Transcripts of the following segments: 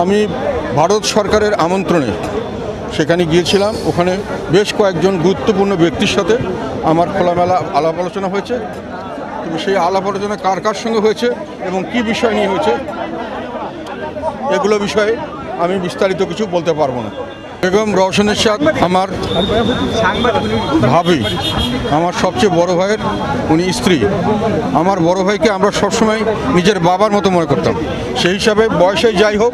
আমি ভারত সরকারের আমন্ত্রণে সেখানে গিয়েছিলাম। ওখানে বেশ কয়েকজন গুরুত্বপূর্ণ ব্যক্তির সাথে আমার খোলামেলা আলাপ আলোচনা হয়েছে। তবে সেই আলাপ আলোচনা কার কার সঙ্গে হয়েছে এবং কি বিষয় নিয়ে হয়েছে, এগুলো বিষয়ে আমি বিস্তারিত কিছু বলতে পারব না। বেগম রওশনের সাথ আমার ভাবি, আমার সবচেয়ে বড় ভাইয়ের উনি স্ত্রী। আমার বড় ভাইকে আমরা সবসময় নিজের বাবার মতো মনে করতাম। সেই হিসাবে বয়সে যাই হোক,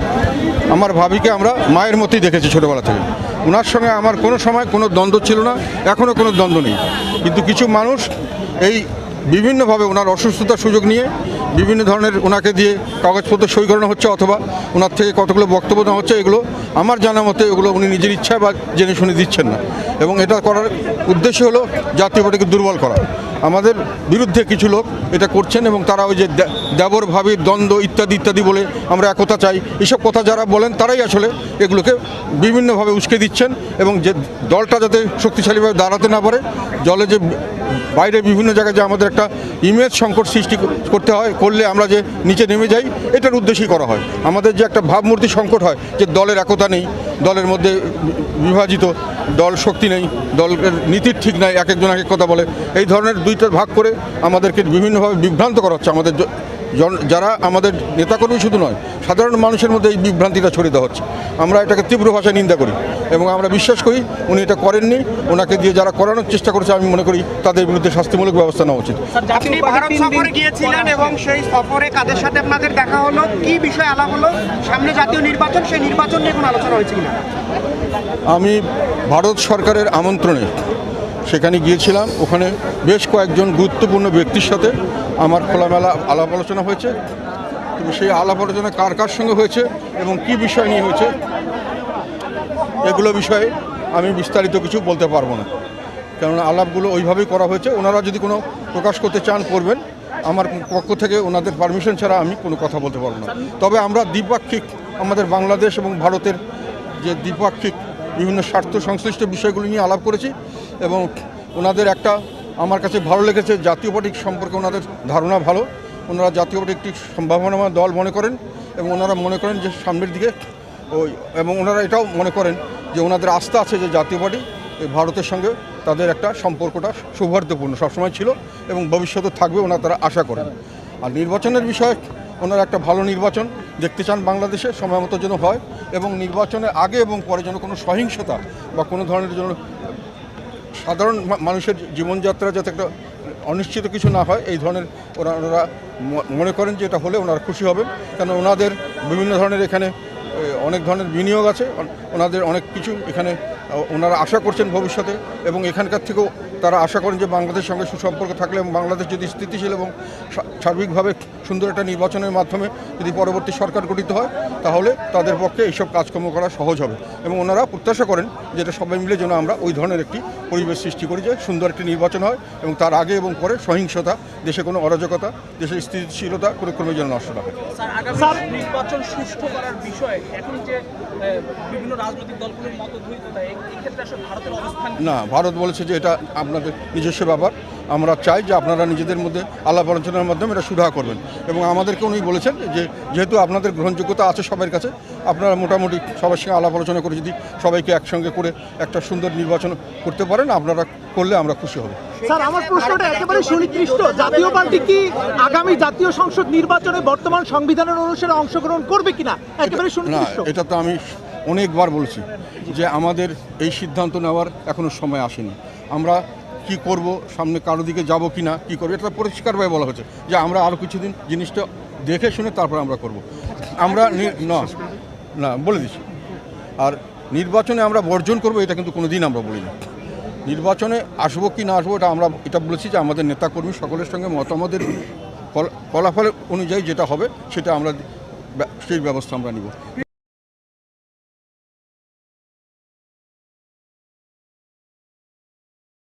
আমার ভাবিকে আমরা মায়ের মতোই দেখেছি ছোটোবেলা থেকে। ওনার সঙ্গে আমার কোনো সময় কোনো দ্বন্দ্ব ছিল না এখনও কোনো দ্বন্দ্ব নেই। কিন্তু কিছু মানুষ এই বিভিন্নভাবে ওনার অসুস্থতার সুযোগ নিয়ে বিভিন্ন ধরনের ওনাকে দিয়ে কাগজপত্র সই করানো হচ্ছে অথবা ওনার থেকে কতগুলো বক্তব্য দেওয়া হচ্ছে, এগুলো আমার জানা মতে এগুলো উনি নিজের ইচ্ছায় বা জেনে শুনে দিচ্ছেন না। এবং এটা করার উদ্দেশ্য হলো জাতীয় পার্টিকে দুর্বল করা। আমাদের বিরুদ্ধে কিছু লোক এটা করছেন এবং তারা ওই যে দেবর দ্বন্দ্ব ইত্যাদি ইত্যাদি বলে আমরা একতা চাই। এসব কথা যারা বলেন তারাই আসলে এগুলোকে বিভিন্নভাবে উস্কে দিচ্ছেন এবং যে দলটা যাতে শক্তিশালীভাবে দাঁড়াতে না পারে, জলে যে বাইরে বিভিন্ন জায়গায় যে আমাদের একটা ইমেজ সংকট সৃষ্টি করতে হয়, করলে আমরা যে নিচে নেমে যাই, এটার উদ্দেশ্যেই করা হয়। আমাদের যে একটা ভাবমূর্তি সংকট হয় যে দলের একতা নেই, দলের মধ্যে বিভাজিত, দল শক্তি নেই, দলের নীতির ঠিক নাই, এক একজন এক কথা বলে। এই ধরনের দুইটা ভাগ করে আমাদেরকে বিভিন্নভাবে বিভ্রান্ত করা হচ্ছে, আমাদের যারা আমাদের নেতাকর্মী শুধু নয় সাধারণ মানুষের মধ্যে এই বিভ্রান্তিটা ছড়িয়ে দেওয়া হচ্ছে। আমরা এটাকে তীব্র ভাষায় নিন্দা করি এবং আমরা বিশ্বাস করি উনি এটা করেননি ওনাকে দিয়ে যারা করানোর চেষ্টা করেছে আমি মনে করি তাদের বিরুদ্ধে শাস্তিমূলক ব্যবস্থা নেওয়া উচিত। আপনি ভারত সফরে গিয়েছিলেন এবং সেই সফরে কাদের সাথে আপনাদের দেখা হলো? কি বিষয়ে আলাপ হলো? সামনে জাতীয় নির্বাচন সেই নির্বাচন নিয়ে কোনো আলোচনা হয়েছে কিনা? আমি ভারত সরকারের আমন্ত্রণে সেখানে গিয়েছিলাম। ওখানে বেশ কয়েকজন গুরুত্বপূর্ণ ব্যক্তির সাথে আমার খোলামেলা আলাপ আলোচনা হয়েছে। তবে সেই আলাপ আলোচনা কার কার সঙ্গে হয়েছে এবং কি বিষয় নিয়ে হয়েছে, এগুলো বিষয়ে আমি বিস্তারিত কিছু বলতে পারব না। কেননা আলাপগুলো ওইভাবেই করা হয়েছে। ওনারা যদি কোনো প্রকাশ করতে চান, করবেন। আমার পক্ষ থেকে ওনাদের পারমিশন ছাড়া আমি কোনো কথা বলতে পারব না। তবে আমরা দ্বিপাক্ষিক, আমাদের বাংলাদেশ এবং ভারতের যে দ্বিপাক্ষিক বিভিন্ন স্বার্থ সংশ্লিষ্ট বিষয়গুলি নিয়ে আলাপ করেছি এবং ওনাদের একটা আমার কাছে ভালো লেগেছে, জাতীয় পার্টি সম্পর্কে ওনাদের ধারণা ভালো। ওনারা জাতীয় পার্টি একটি সম্ভাবনাময় দল মনে করেন এবং ওনারা মনে করেন যে সামনের দিকে ওই এবং ওনারা এটাও মনে করেন যে ওনাদের আস্থা আছে যে জাতীয় পার্টি এই ভারতের সঙ্গে তাদের একটা সম্পর্কটা সৌহার্দ্যপূর্ণ সবসময় ছিল এবং ভবিষ্যতে থাকবে ওনারা তারা আশা করেন। আর নির্বাচনের বিষয়ে ওনারা একটা ভালো নির্বাচন দেখতে চান বাংলাদেশে সময় মতো যেন হয় এবং নির্বাচনের আগে এবং পরে যেন কোনো সহিংসতা বা কোনো ধরনের যেন সাধারণ মানুষের জীবনযাত্রা যাতে একটা অনিশ্চিত কিছু না হয়, এই ধরনের ওরা, ওনারা মনে করেন যে এটা হলে ওনারা খুশি হবেন। কেন ওনাদের বিভিন্ন ধরনের এখানে অনেক ধরনের বিনিয়োগ আছে ওনাদের অনেক কিছু এখানে ওনারা আশা করছেন ভবিষ্যতে এবং এখানকার থেকেও তারা আশা করেন যে বাংলাদেশের সঙ্গে সুসম্পর্ক থাকলে এবং বাংলাদেশ যদি স্থিতিশীল এবং সার্বিকভাবে সুন্দর একটা নির্বাচনের মাধ্যমে যদি পরবর্তী সরকার গঠিত হয় তাহলে তাদের পক্ষে এইসব কাজকর্ম করা সহজ হবে এবং ওনারা প্রত্যাশা করেন যেটা সবাই মিলে যেন আমরা ওই ধরনের একটি পরিবেশ সৃষ্টি করি যে সুন্দর একটি নির্বাচন হয় এবং তার আগে এবং পরে সহিংসতা দেশে কোনো অরাজকতা দেশের স্থিতিশীলতা কোনো ক্রমে যেন নষ্ট না হয়। নির্বাচন সুষ্ঠু করার বিষয়ে এখন না ভারত বলেছে যে এটা আপনাদের নিজস্ব ব্যাপার। আমরা চাই যে আপনারা নিজেদের মধ্যে আলাপ আলোচনার মাধ্যমে এটা সুরাহা করবেন। এবং আমাদেরকে উনি বলেছেন যে যেহেতু আপনাদের গ্রহণযোগ্যতা আছে সবার কাছে আপনারা মোটামুটি সবার সঙ্গে আলাপ আলোচনা করে যদি সবাইকে একসঙ্গে করে একটা সুন্দর নির্বাচন করতে পারেন আপনারা করলে আমরা খুশি হব। স্যার আমার প্রশ্নটা একেবারে সুনির্দিষ্ট। জাতীয় পার্টি কি আগামী জাতীয় সংসদ নির্বাচনে বর্তমান সংবিধানের অনুসারে অংশগ্রহণ করবে কিনা? একেবারে না সুনির্দিষ্ট। এটা তো আমি অনেকবার বলছি যে আমাদের এই সিদ্ধান্ত নেওয়ার এখনও সময় আসেনি। আমরা কি করব, সামনে কারও দিকে যাব কি না, কী করব, এটা পরিষ্কারভাবে বলা হচ্ছে যে আমরা আরও কিছুদিন জিনিসটা দেখে শুনে তারপর আমরা করব। আমরা নি- না বলে দিচ্ছি। আর নির্বাচনে আমরা বর্জন করব, এটা কিন্তু কোনো দিন আমরা বলি না নির্বাচনে আসব কি না আসব, এটা আমরা, এটা বলেছি যে আমাদের নেতাকর্মী সকলের সঙ্গে মতামতের ফল- ফলাফল অনুযায়ী যেটা হবে, সেটা আমরা সেই ব্যবস্থা আমরা নিব।